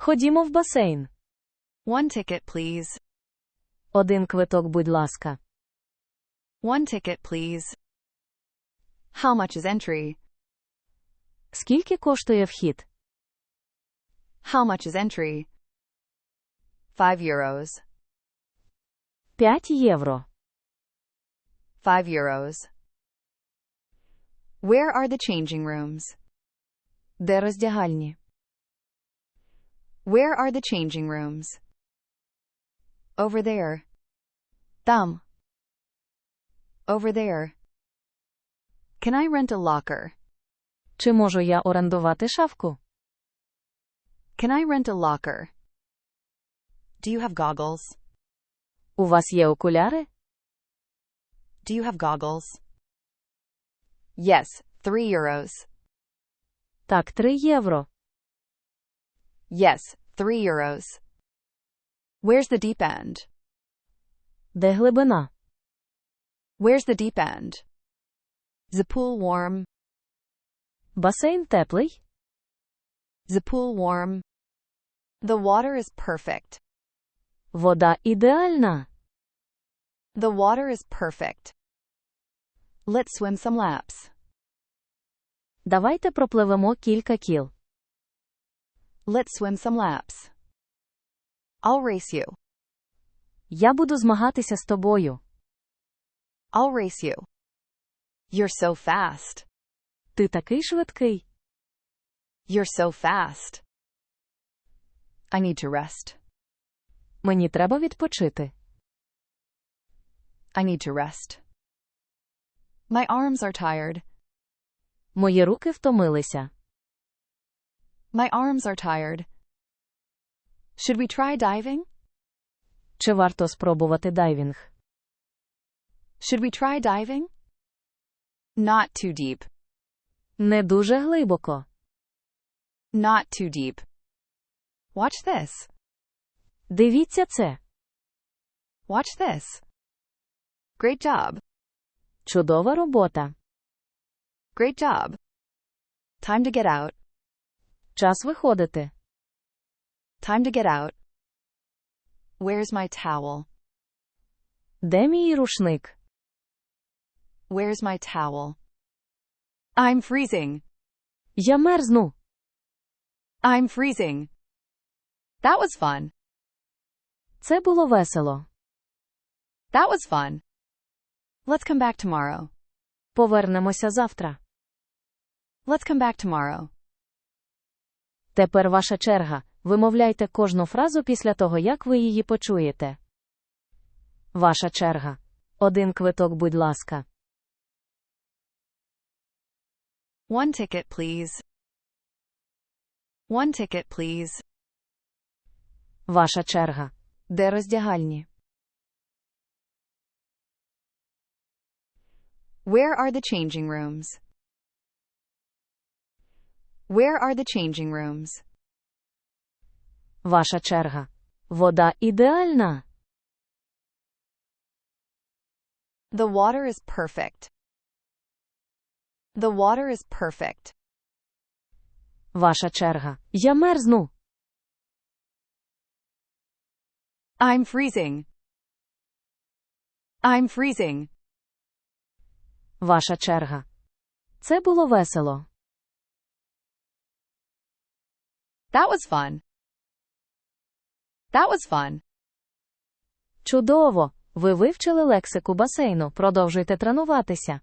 Ходімо в басейн. One ticket, please. Один квиток, будь ласка. One ticket, please. How much is entry? Скільки коштує вхід? How much is entry? 5 euros. 5 євро. 5 euros. Where are the changing rooms? Де роздягальні? Where are the changing rooms? Over there. Там. Over there. Can I rent a locker? Чи можу я орендувати шафку? Can I rent a locker? Do you have goggles? У вас є окуляри? Do you have goggles? Yes, 3 euros. Так, 3 євро. Yes, 3 euros. Where's the deep end? Де глибина? Where's the deep end? Is the pool warm? Басейн теплий? Is the pool warm? The water is perfect. Вода ідеальна. The water is perfect. Let's swim some laps. Давайте пропливемо кілька кіл. Let's swim some laps. I'll race you. Я буду змагатися з тобою. I'll race you. You're so fast. Ти такий швидкий. You're so fast. I need to rest. Мені треба відпочити. I need to rest. My arms are tired. Мої руки втомилися. My arms are tired. Should we try diving? Чи варто спробувати дайвінг? Should we try diving? Not too deep. Не дуже глибоко. Not too deep. Watch this. Дивіться це. Watch this. Great job. Чудова робота. Great job. Time to get out. Час виходити. Time to get out. Where's my towel? Де мій рушник? Where's my towel? I'm freezing. Я мерзну. I'm freezing. That was fun. Це було весело. That was fun. Let's come back tomorrow. Повернемося завтра. Let's come back tomorrow. Тепер ваша черга. Вимовляйте кожну фразу після того, як ви її почуєте. Ваша черга. Один квиток, будь ласка. One ticket, please. One ticket, please. Ваша черга. Де роздягальні? Where are the changing rooms? Where are the changing rooms? Ваша черга. Вода ідеальна. The water is perfect. The water is perfect. Ваша черга. Я мерзну. I'm freezing. I'm freezing. Ваша черга. Це було весело. That was fun. That was fun. Чудово! Ви вивчили лексику басейну. Продовжуйте тренуватися.